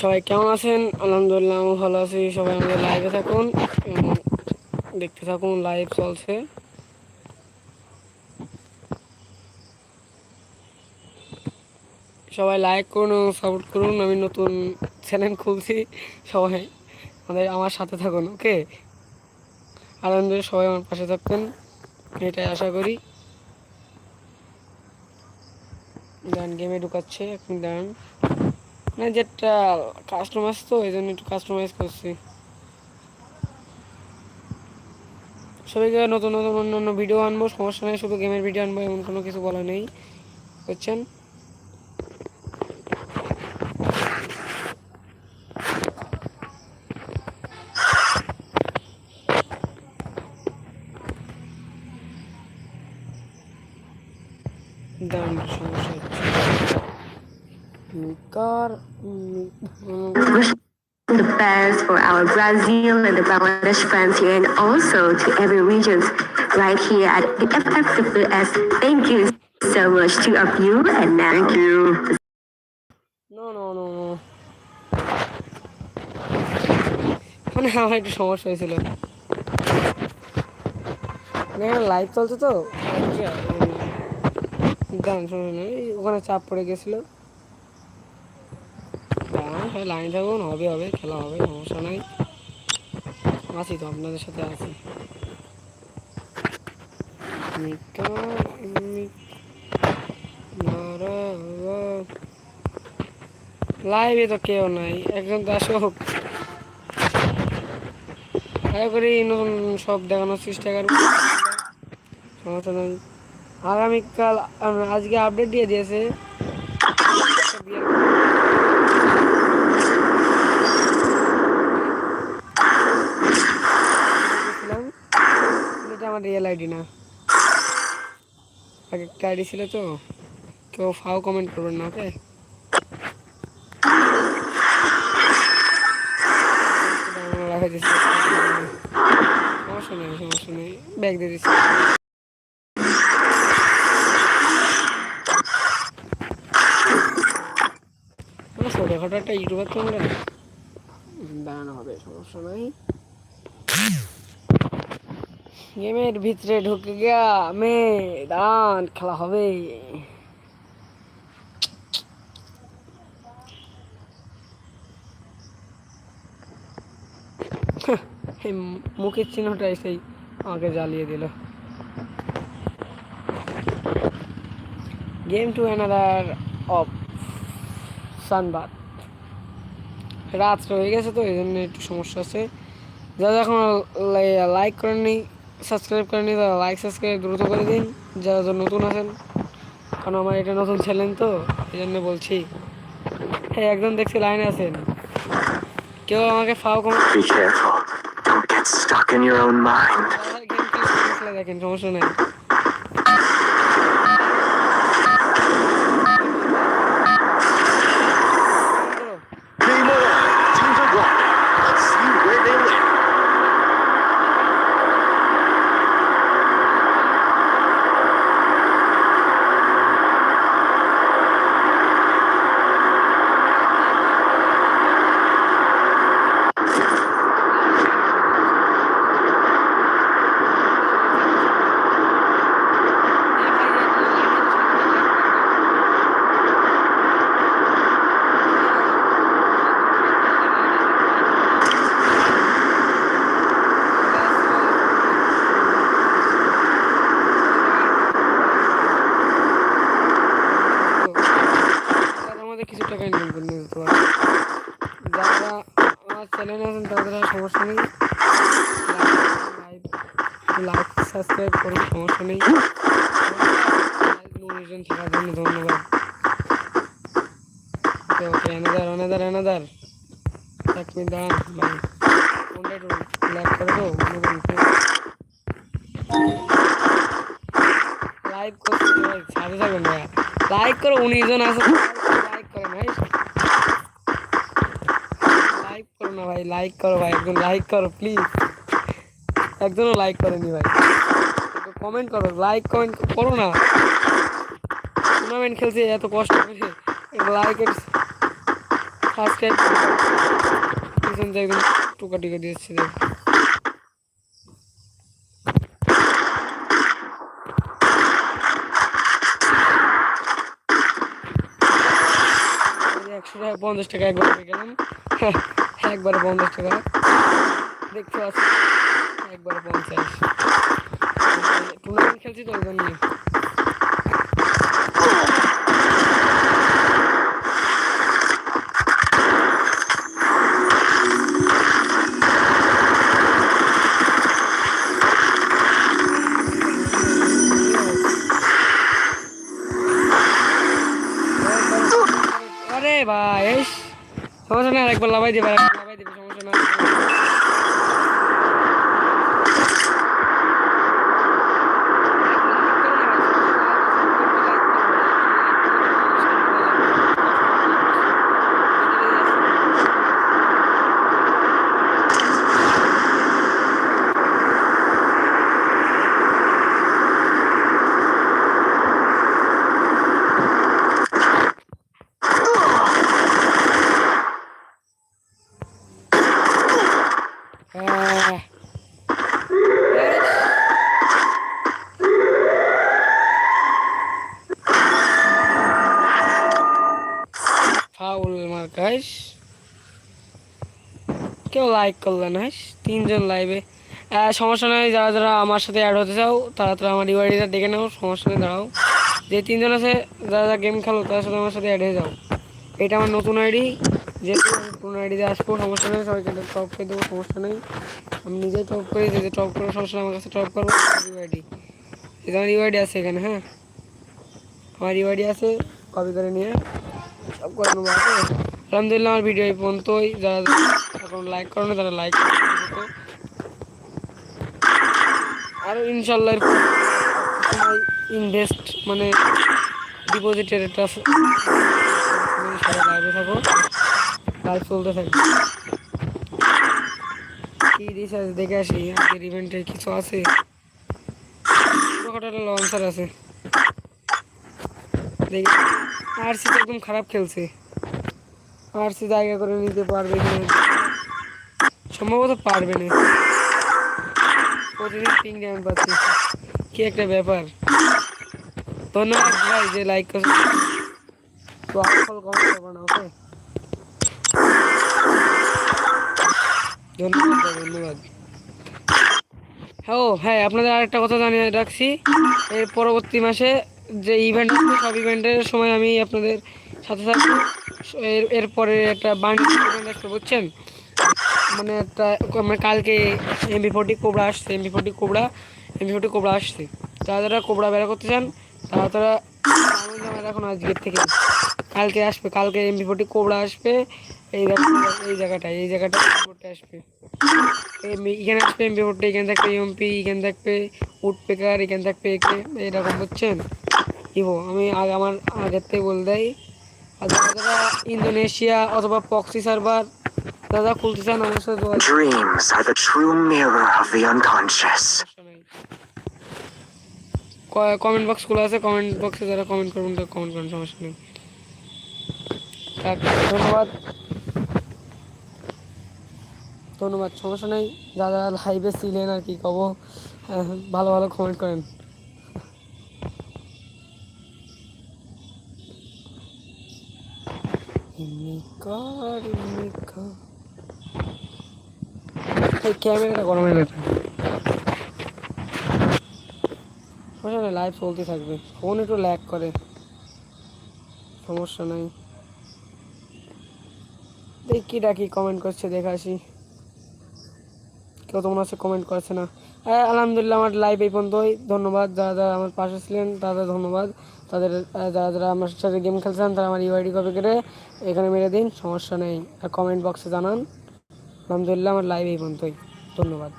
সবাই কেমন আছেন? আলহামদুলিল্লাহ আমি ভালো আছি। সবাই আমাদের লাইভে থাকুন দেখতে থাকুন লাইভ চলছে। সবাই লাইক করুন এবং সাপোর্ট করুন। আমি নতুন চ্যানেল খুলছি। সবাই আমাদের, আমার সাথে থাকুন ওকে আলহামদুলিল্লাহ, সবাই আমার পাশে থাকবেন। এটাই আশা করি। গান গেমে ঢুকাচ্ছে, এখন গান মানে যেটা কাস্টমাইজ তো, এই জন্য একটু কাস্টমাইজ করছি। সবাইকে নতুন নতুন, অন্য অন্য ভিডিও আনব, সমস্যা নেই, শুধু গেমের ভিডিও আনব, এমন কোনো কিছু বলা নেই। বুঝছেন? দাঁড়ান সমস্যা হচ্ছে কার the best for our Brazil and the Bangladesh friends here and also to every regions right here at the FFWS. Thank you so much to of you and now Thank you. No no no no মানে আমার একটু সমস্যা হয়েছিল live চলছে তো গান শুনে নেই ওখানে চাপ পড়ে গেছিল লাইন থাকুন হবে হবে, খেলা হবে, সমস্যা নাই। আছি তো, আপনাদের সাথে আছি লাইভে তো কেউ নাই, একজন তো আসুক। আশা করি নতুন সব দেখানোর চেষ্টা করব। সমস্যা নেই। আগামীকাল আজকে আপডেট দিয়ে দিয়েছে। আমার রিয়েল আইডি না। আগে একটা আইডি ছিল তো। কেউ ফাও কমেন্ট করবেন না ওকে সমস্যা নেই সমস্যা নেই। ব্যাগ দিয়ে দিচ্ছি। একটা ইউটিউবার দাঁড়ানো হবে, সমস্যা নাই। গেমের ভিতরে ঢুকে গিয়া মে দান খেলা হবে। মুখের চিহ্নটা এসেই আমাকে জ্বালিয়ে দিল। গেম টু অ্যানাদার অফ সানবাদ রাত হয়ে গেছে তো, এই জন্য একটু সমস্যা আছে। যারা এখন লাইক করেননি সাবস্ক্রাইব করেনি তারা লাইক সাবস্ক্রাইব দ্রুত করে দিন যারা যারা নতুন আছেন। কারণ আমার এটা নতুন ছেলেন তো এই জন্য বলছি। হ্যাঁ একজন দেখছি লাইনে আছেন। কেউ আমাকে ফাও কম দেখেন সমস্যা নেই। কিছু টাকা ইনকাম করে নিতে পারে যারা আমার চ্যানেল আছেন, তাদের সমস্যা নেই। লাইক সাবস্ক্রাইব করুন, সমস্যা নেই। উনিশজন থাকার জন্য ধন্যবাদ। ওকে ওকে অ্যানাদার অ্যানাদার এক মিনিট দাঁড়ান করে লাইক করো উনিশ জন আছে লাইক করেন ভাই লাইক করো না ভাই লাইক করো ভাই, একজন লাইক করো প্লিজ একজনও লাইক করেনি ভাই। কমেন্ট করো লাইক কমেন্ট করো না। টুর্নামেন্ট খেলছে, এত কষ্ট করে। লাইক ফার্স্ট পিছন একদম টুকা টিকা দিয়েছে। একশো টাকা, পঞ্চাশ টাকা একবার গেলাম। একবারে পঞ্চাশ টাকা দেখতে পাচ্ছি একবারে পঞ্চাশ টুর্নামেন্ট খেলছি তো ওই জন্য আরে ভাই এই সমস্যা না একবার লাভাই দেবে একবার লাভাই দেবে সমস্যা না মার্কাস কেউ লাইক করলেন হাস তিনজন লাইভে সমস্যা নয় যারা যারা আমার সাথে অ্যাড হতে চাও, তারা তারা আমার ইউআইডিটা দেখে নাও, সমস্যা নেই, দাঁড়াও। যে তিনজন আছে, যারা যারা গেম খেলো তার সাথে আমার সাথে অ্যাড হয়ে যাও। এটা আমার নতুন আইডি যেহেতু পুরোনো আইডিতে আসব, সমস্যা নেই, সবাইকে টপ করে দেবো, সমস্যা নেই। আমি নিজেই টপ করে যে টপ করে সমস্যা আমার কাছে টপ করব ইউআইডি এটা আমার ইউআইডি আছে এখানে হ্যাঁ? আমার ইউআইডি আছে কপি করে নিয়ে, সব করে নেব আলহামদুলিল্লাহ, আমার ভিডিও এই যারা এখন লাইক করো না, তারা লাইক আরও ইনশাল্লাহ ইনভেস্ট মানে ডিপোজিটের থাকো। চলতে থাকবে। কি রিসার্চ দেখে আসি, আজকের ইভেন্টে কিছু আছে। লঞ্চার আছে। দেখি। আরসি তো একদম খারাপ খেলছে। আরসি জায়গা করে নিতে পারবে না। সম্ভবত পারবে না। প্রতিদিন পিং ড্যামেজ পাচ্ছি। কি একটা ব্যাপার। ধন্যবাদ ভাই যে লাইক করছে তো আসল কমেন্ট করব না ওকে ধন্যবাদ ধন্যবাদ। হ্যাঁ হ্যাঁ আপনাদের আরেকটা কথা জানিয়ে রাখছি। এর পরবর্তী মাসে যে ইভেন্ট সব ইভেন্টের সময় আমি আপনাদের সাথে থাকব। এর, এরপরে একটা বান্ডিল আসবে বুঝছেন? মানে একটা মানে কালকে এমবি ফোর্টি কোবরা আসছে MB forty cobra MB forty cobra আসছে। যারা যারা কোবরা বেড়া করতে চান, তারা তারা এখন আজকের থেকে কালকে আসবে, কালকে এমবি ফোর্টি কোবরা আসবে, এই এই জায়গাটায়, এই জায়গাটা করতে আসবে। এখানে আসবে এমবি ফোর্টি এখানে থাকবে এমপি এখানে থাকবে উড পেকার এখানে থাকবে একে এরকম, বুঝছেন? ইভো, আমি আগে, আমার আগের থেকে বলে দেয় আর যারা ইন্দোনেশিয়া অথবা পক্সি সার্ভার দাদা খুলতে চান আমার সাথে Dreams are the true mirror of the unconscious. Comment box খোলা আছে? কমেন্ট বক্সে যারা কমেন্ট করবেন তারা কমেন্ট করুন সমস্যা নেই। ধন্যবাদ। ধন্যবাদ সমস্যা নেই। যারা লাইভে ছিলেন আর কি কব হ্যাঁ, ভালো ভালো কমেন্ট করেন। ক্যামেরাটা গরম হয়ে গেছে। সমস্যা নেই লাইভ চলতে থাকবে। ফোন একটু ল্যাগ করে। সমস্যা নাই। দেখি, ডাকি কমেন্ট করছে, দেখে আসি। কেউ তোমার কাছে কমেন্ট করছে না। হ্যাঁ আলহামদুলিল্লাহ, আমার লাইভ এই পর্যন্তই। ধন্যবাদ। যারা যারা আমার পাশে ছিলেন, তাদের ধন্যবাদ। তাদের যারা যারা আমার সাথে গেম খেলছেন, তারা আমার ইউআইডি কপি করে এখানে মেরে দিন। সমস্যা নেই। আর কমেন্ট বক্সে জানান। আলহামদুলিল্লাহ, আমার লাইভ এই পর্যন্তই। ধন্যবাদ।